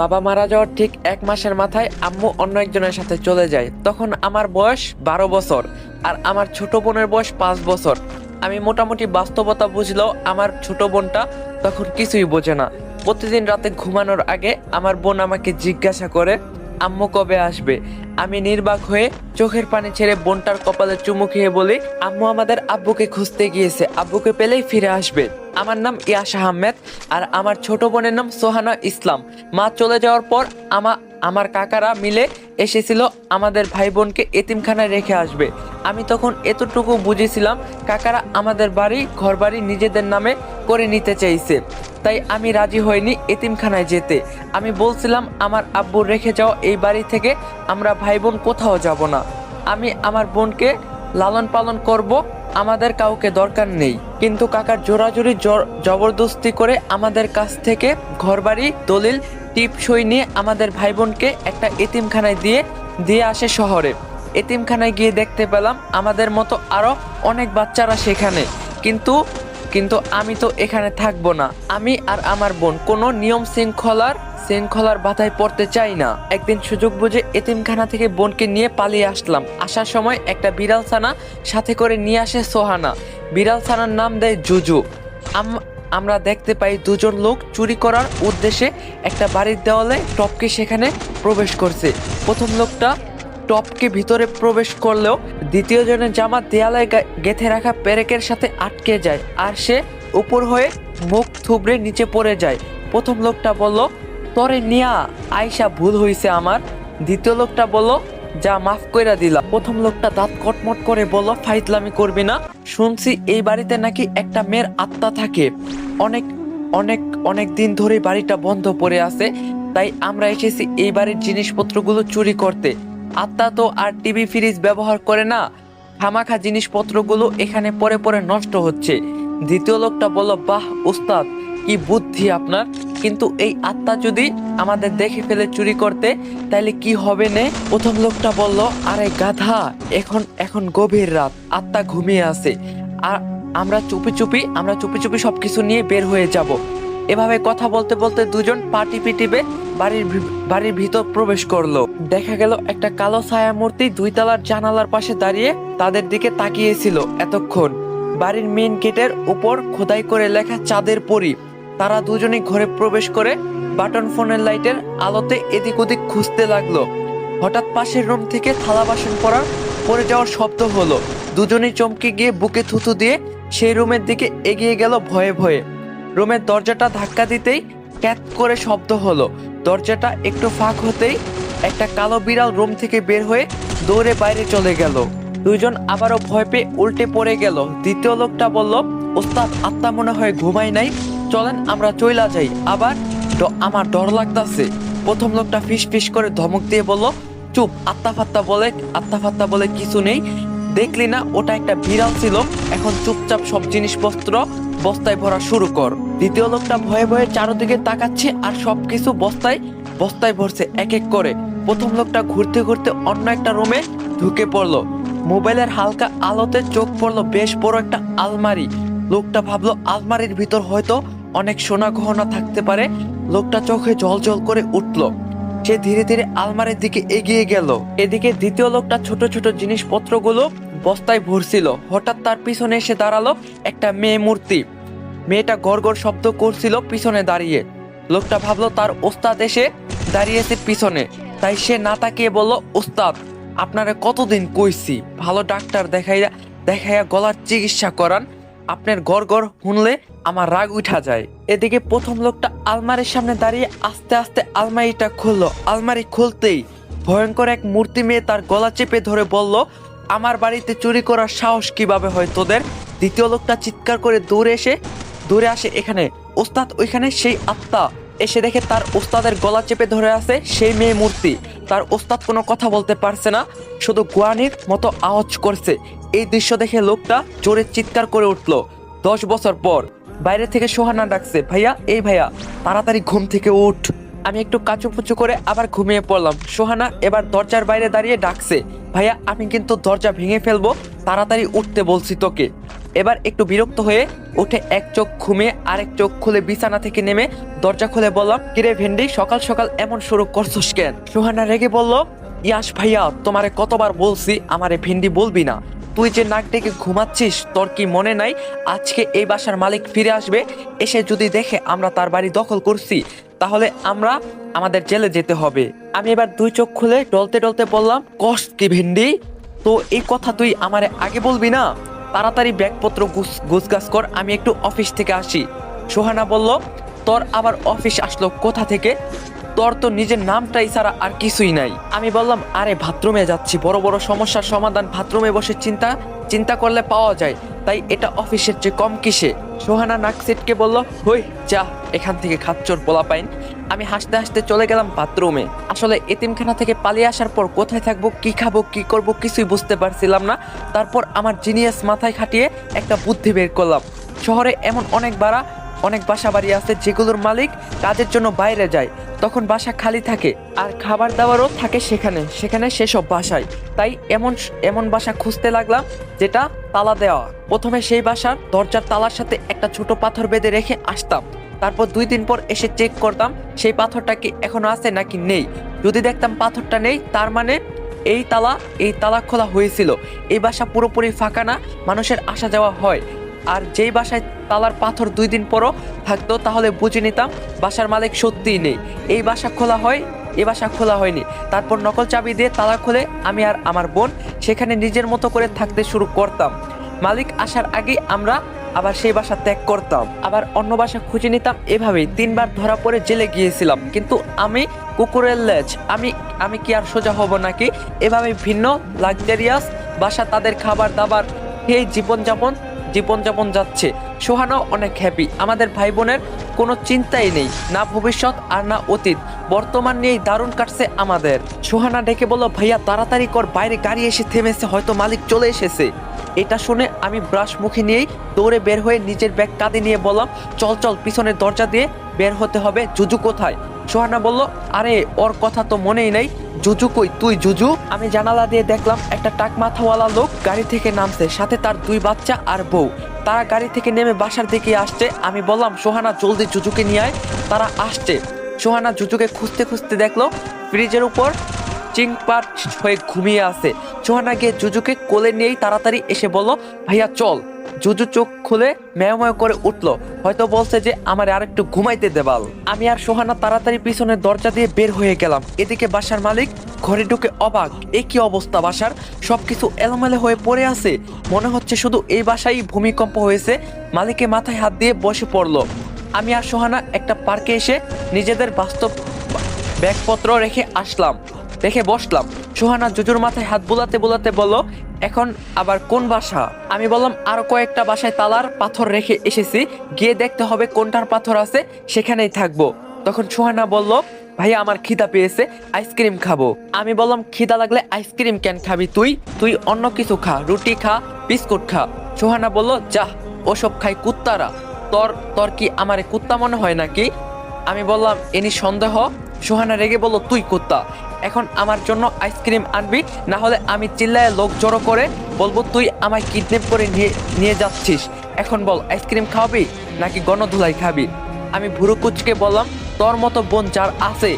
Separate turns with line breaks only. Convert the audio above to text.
বাবা মারা যাওয়ার ঠিক এক মাসের মাথায় আম্মু অন্য একজনের সাথে চলে যায়। তখন আমার বয়স বারো বছর আর আমার ছোট বোনের বয়স পাঁচ বছর। আমি মোটামুটি বাস্তবতা বুঝলেও আমার ছোট বোনটা তখন কিছুই বোঝে না। প্রতিদিন রাতে ঘুমানোর আগে আমার বোন আমাকে জিজ্ঞাসা করে আম্মু কবে আসবে? আমি নির্বাক হয়ে চোখের পানি ছেড়ে বোনটার কপালে চুমু খেয়ে বলি, আম্মু আমাদের আব্বুকে খুঁজতে গিয়েছে, আব্বুকে পেলেই ফিরে আসবে। আমার নাম ইয়াস আহমেদ আর আমার ছোট বোনের নাম সোহানা ইসলাম। মা চলে যাওয়ার পর আমা আমার কাকারা মিলে এসেছিল আমাদের ভাই বোনকে এতিমখানায় রেখে আসবে। আমি তখন এতটুকু বুঝেছিলাম, কাকারা আমাদের বাড়ি ঘর বাড়ি নিজেদের নামে করে নিতে চাইছে। তাই আমি রাজি হইনি এতিমখানায় যেতে। আমি বলছিলাম, আমার আব্বুর রেখে যাওয়া এই বাড়ি থেকে, আমরা ভাই বোন কোথাও যাব না। আমি আমার বোনকে লালন পালন করব, আমাদের কাউকে দরকার নেই। কিন্তু কাকার জোরাজুরি জর- জবরদস্তি করে আমাদের কাছ থেকে ঘরবাড়ি, দলিল, টিপ সই নিয়ে আমাদের ভাই বোনকে একটা এতিমখানায় দিয়ে দিয়ে আসে শহরে। এতিমখানায় গিয়ে দেখতে পেলাম, আমাদের মতো আরও অনেক বাচ্চারা সেখানে। কিন্তু কিন্তু আমি তো এখানে থাকব না। আমি আর আমার বোন কোনো নিয়ম শৃঙ্খলার শৃঙ্খলার বাধায় পড়তে চাই না। একদিন সুযোগ বুঝে এতিমখানা থেকে বোনকে নিয়ে পালিয়ে আসলাম। আসার সময় একটা বিড়াল ছানা সাথে করে নিয়ে আসে সোহানা। বিড়াল ছানার নাম দেয় জুজু। আম- আমরা দেখতে পাই দুজন লোক চুরি করার উদ্দেশ্যে একটা বাড়ির দেওয়ালে টপকে সেখানে প্রবেশ করছে। প্রথম লোকটা টপকে ভিতরে প্রবেশ করলেও দ্বিতীয় জনের জামা দেয়ালে গেঁথে রাখা পেরেকের সাথে আটকে যায় আর সে উপর হয়ে মুখ থুবড়ে নিচে পড়ে যায়। প্রথম লোকটা বলল, তরে নিয়া আয়সা ভুল হইছে আমার। দ্বিতীয় লোকটা বলল, যা, মাফ কইরা দিলা। প্রথম লোকটা দাঁত কটমট করে বলল, ফাইজলামি করবি না। শুনছি এই বাড়িতে নাকি একটা মেয়ের আত্মা থাকে। অনেক অনেক অনেক দিন ধরে বাড়িটা বন্ধ পড়ে আছে। তাই আমরা এসেছি এই বাড়ির জিনিসপত্রগুলো চুরি করতে। আত্মা তো আর টিভি ফ্রিজ ব্যবহার করে না। খামাখা জিনিসপত্রগুলো এখানে পরে পরে নষ্ট হচ্ছে। দ্বিতীয় লোকটা বলল, বাহ, উস্তাদ, কি বুদ্ধি আপনার। কিন্তু এই আত্মা যদি আমাদের দেখে ফেলে চুরি করতে তাহলে কি হবে নে? প্রথম লোকটা বলল, আরে গাধা, এখন এখন গভীর রাত, আত্মা ঘুমিয়ে আছে। আর আমরা চুপি চুপি, আমরা চুপি চুপি সবকিছু নিয়ে বের হয়ে যাব। এভাবে কথা বলতে বলতে দুজন পা টিপে টিপে বাড়ির বাড়ির ভিতর প্রবেশ করল। দেখা গেল একটা কালো ছায়া মূর্তি দুই জানালার পাশে দাঁড়িয়ে তাদের দিকে তাকিয়েছিল এতক্ষণ। বাড়ির মেইন গেটের উপর খোদাই করে লেখা চাঁদের পরি। তারা দুজনেই ঘরে প্রবেশ করে বাটন ফোনের লাইটের আলোতে এদিক ওদিক খুঁজতে লাগল। হঠাৎ পাশের রুম থেকে থালা বাসন পড়ার পড়ে যাওয়ার শব্দ হলো। দুজনেই চমকে গিয়ে বুকে থুতু দিয়ে সেই রুমের দিকে এগিয়ে গেল ভয়ে ভয়ে। রুমের দরজাটা ধাক্কা দিতেই ক্যাত করে শব্দ হলো। দরজাটা একটু ফাঁক হতেই একটা কালো বিড়াল রুম থেকে বের হয়ে দৌড়ে বাইরে চলে গেল। দুইজন আবারও ভয় পেয়ে উল্টে পড়ে গেল। দ্বিতীয় লোকটা বলল, ওস্তাদ, আত্মা মনে হয় ঘুমাই নাই। চলেন, আমরা চইলা যাই। আবার ড- আমার ডর লাগতাছে। প্রথম লোকটা ফিস ফিস করে ধমক দিয়ে বলল, চুপ, আত্মা ফাত্তা বলে, আত্মা ফাত্তা বলে কিছু নেই। দেখলি না, ওটা একটা বিড়াল ছিল। এখন চুপচাপ সব জিনিসপত্র বস্তায় ভরা শুরু কর। দ্বিতীয় লোকটা ভয়ে ভয়ে চারদিকে তাকাচ্ছে আর সবকিছু বস্তায় বস্তায় ভরছে এক এক করে। প্রথম লোকটা ঘুরতে ঘুরতে অন্য একটা রুমে ঢুকে পড়ল। মোবাইলের হালকা আলোতে চোখ পড়ল বেশ বড় একটা আলমারি। লোকটা ভাবলো আলমারির ভিতর হয়তো অনেক সোনা গহনা থাকতে পারে। লোকটা চোখে জল জল করে উঠল। সে ধীরে ধীরে আলমারির দিকে এগিয়ে গেল। এদিকে দ্বিতীয় লোকটা ছোট ছোট জিনিসপত্রগুলো বস্তায় ভরছিল। হঠাৎ তার পিছনে এসে দাঁড়াল একটা মেয়ে মূর্তি। মেয়েটা গড় শব্দ করছিল পিছনে দাঁড়িয়ে। লোকটা ভাবলো তার ওস্তাদ এসে দাঁড়িয়েছে পিছনে। তাই সে না তাকিয়ে বলল, ওস্তাদ, আপনারা কতদিন কইছি? ভালো ডাক্তার দেখাইয়া দেখাইয়া গলার চিকিৎসা করান। আপনার গড় গড় শুনলে আমার রাগ উঠা যায়। এদিকে প্রথম লোকটা আলমারির সামনে দাঁড়িয়ে আস্তে আস্তে আলমারিটা খুললো। আলমারি খুলতেই ভয়ঙ্কর এক মূর্তি মেয়ে তার গলা চেপে ধরে বলল, আমার বাড়িতে চুরি করার সাহস কীভাবে হয় তোদের? দ্বিতীয় লোকটা চিৎকার করে দৌড়ে এসে দৌড়ে আসে এখানে। ওস্তাদ ওইখানে সেই আত্মা। এসে দেখে তার ওস্তাদের গলা চেপে ধরে আছে সেই মেয়ে মূর্তি। তার ওস্তাদ কোনো কথা বলতে পারছে না, শুধু গুয়ানির মতো আওয়াজ করছে। এই দৃশ্য দেখে লোকটা জোরে চিৎকার করে উঠল। দশ বছর পর বাইরে থেকে সোহানা ডাকছে, ভাইয়া, এই ভাইয়া, তাড়াতাড়ি ঘুম থেকে উঠ। আমি একটু কাচুপুচু করে আবার ঘুমিয়ে পড়লাম। সোহানা এবার দরজার বাইরে দাঁড়িয়ে ডাকছে, ভাইয়া, আমি কিন্তু দরজা ভেঙে ফেলব, তাড়াতাড়ি উঠতে বলছি তোকে। এবার একটু বিরক্ত হয়ে উঠে এক চোখ ঘুমিয়ে আরেক চোখ খুলে বিছানা থেকে নেমে দরজা খুলে বললাম, কিরে ভেন্ডি, সকাল সকাল এমন শুরু করছস কেন? সোহানা রেগে বলল, ইয়াস ভাইয়া, তোমারে কতবার বলছি, আমারে ভেন্ডি বলবি না। তুই যে নাক ডেকে ঘুমাচ্ছিস, তোর কি মনে নাই? আজকে এই বাসার মালিক ফিরে আসবে, এসে যদি দেখে আমরা তার বাড়ি দখল করছি, তাহলে আমরা আমাদের জেলে যেতে হবে। আমি এবার দুই চোখ খুলে ডলতে ডলতে বললাম, কষ্ট কি ভেন্ডি? তো এই কথা তুই আমারে আগে বলবি না? তাড়াতাড়ি ব্যাগপত্র গুছ, গুছগাছ কর, আমি একটু অফিস থেকে আসি। সোহানা বলল, তোর আবার অফিস আসলো কোথা থেকে? তোর তো নিজের নামটাই ছাড়া আর কিছুই নাই। আমি বললাম, আরে, বাথরুমে যাচ্ছি। বড় বড় সমস্যার সমাধান বাথরুমে বসে চিন্তা চিন্তা করলে পাওয়া যায়। তাই এটা অফিসের চেয়ে কম কিসে? সোহানা নাকসিটকে বলল, হই, যা, এখান থেকে খাচ্চর পোলা পাইন আমি হাসতে হাসতে চলে গেলাম বাথরুমে। আসলে এতিমখানা থেকে পালিয়ে আসার পর কোথায় থাকব, কি খাব, কি করব কিছুই বুঝতে পারছিলাম না। তারপর আমার জিনিয়াস মাথায় খাটিয়ে একটা বুদ্ধি বের করলাম। শহরে এমন অনেক বাড়া অনেক বাসা বাড়ি আছে যেগুলোর মালিক কাজের জন্য বাইরে যায়। তখন বাসা খালি থাকে আর খাবার দাবারও থাকে সেখানে। সেখানে সেসব বাসায়। তাই এমন এমন বাসা খুঁজতে লাগলাম যেটা তালা দেওয়া। প্রথমে সেই বাসার দরজার তালার সাথে একটা ছোট পাথর বেঁধে রেখে আসতাম। তারপর দুই দিন পর এসে চেক করতাম, সেই পাথরটা কি এখনও আছে নাকি নেই। যদি দেখতাম পাথরটা নেই, তার মানে এই তালা এই তালা খোলা হয়েছিল। এই বাসা পুরোপুরি ফাঁকা না, মানুষের আসা যাওয়া হয়। আর যেই বাসায় তালার পাথর দুই দিন পরও থাকতো, তাহলে বুঝে নিতাম বাসার মালিক সত্যিই নেই। এই বাসা খোলা হয়, এ বাসা খোলা হয়নি। তারপর নকল চাবি দিয়ে তালা খুলে আমি আর আমার বোন সেখানে নিজের মতো করে থাকতে শুরু করতাম। মালিক আসার আগে আমরা আবার সেই বাসা ত্যাগ করতাম। আবার অন্য বাসা খুঁজে নিতাম এভাবেই। তিনবার ধরা পড়ে জেলে গিয়েছিলাম। কিন্তু আমি কুকুরের লেজ। আমি আমি কি আর সোজা হব নাকি? এভাবে ভিন্ন লাক্সারিয়াস বাসা তাদের খাবার দাবার খেয়ে জীবনযাপন জীবনযাপন যাচ্ছে। সোহানাও অনেক হ্যাপি আমাদের ভাই বোনের কোনো চিন্তাই নেই, না ভবিষ্যৎ আর না অতীত। বর্তমান নিয়েই দারুণ কাটছে আমাদের। সোহানা ডেকে বলল, ভাইয়া, তাড়াতাড়ি কর, বাইরে গাড়ি এসে থেমেছে, হয়তো মালিক চলে এসেছে। এটা শুনে আমি ব্রাশ মুখে নিয়েই দৌড়ে বের হয়ে নিজের ব্যাগ কাঁধে নিয়ে বললাম, চল চল, পিছনের দরজা দিয়ে বের হতে হবে, জুজু কোথায়? সোহানা বলল, আরে, ওর কথা তো মনেই নেই। জুজু কই? তুই জুজু? আমি জানালা দিয়ে দেখলাম, একটা টাক মাথাওয়ালা লোক গাড়ি থেকে নামছে, সাথে তার দুই বাচ্চা আর বউ। তারা গাড়ি থেকে নেমে বাসার দিকে আসছে। আমি বললাম, সোহানা, জলদি জুজুকে নিয়ে আয়। তারা আসছে। সোহানা জুজুকে খুঁজতে খুঁজতে দেখল, ফ্রিজের উপর চিংপাট হয়ে ঘুমিয়ে আছে। সোহানা গিয়ে জুজুকে কোলে নিয়েই তাড়াতাড়ি এসে বলল, ভাইয়া, চল। জুজু চোখ খুলে মেয়ময় করে উঠল। হয়তো বলছে যে, আমার আরেকটু ঘুমাইতে দেবাল আমি আর সোহানা তাড়াতাড়ি পিছনের দরজা দিয়ে বের হয়ে গেলাম। এদিকে বাসার মালিক ঘরে ঢুকে অবাক। এ কি অবস্থা বাসার? সবকিছু এলোমেলো হয়ে পড়ে আছে। মনে হচ্ছে শুধু এই বাসায় ভূমিকম্প হয়েছে। মালিকে মাথায় হাত দিয়ে বসে পড়ল। আমি আর সোহানা একটা পার্কে এসে নিজেদের বাস্তব ব্যাগপত্র রেখে আসলাম। রেখে বসলাম। সোহানা জুজুর মাথায় হাত বোলাতে বোলাতে বলল, এখন আবার কোন বাসা? আমি বললাম, আরও কয়েকটা বাসায় তালার পাথর রেখে এসেছি, গিয়ে দেখতে হবে কোনটার পাথর আছে, সেখানেই থাকব। তখন সোহানা বলল, ভাইয়া, আমার খিদা পেয়েছে, আইসক্রিম খাব। আমি বললাম, খিদা লাগলে আইসক্রিম কেন খাবি তুই? তুই অন্য কিছু খা, রুটি খা, বিস্কুট খা। সোহানা বলল, যা, ওসব খাই কুত্তারা। তোর তোর কি আমারে কুত্তা মনে হয় নাকি? আমি বললাম, এনি সন্দেহ সোহানা রেগে বলল, তুই কুত্তা, এখন আমার জন্য আইসক্রিম আনবি, না হলে আমি চিল্লায় লোক জড়ো করে বলব, তুই আমায় কিডন্যাপ করে নিয়ে নিয়ে যাচ্ছিস। এখন বল, আইসক্রিম খাওয়াবি নাকি গণধুলাই খাবি? আমি ভুরু কুচকে বললাম, তোর মতো বোন যার আছে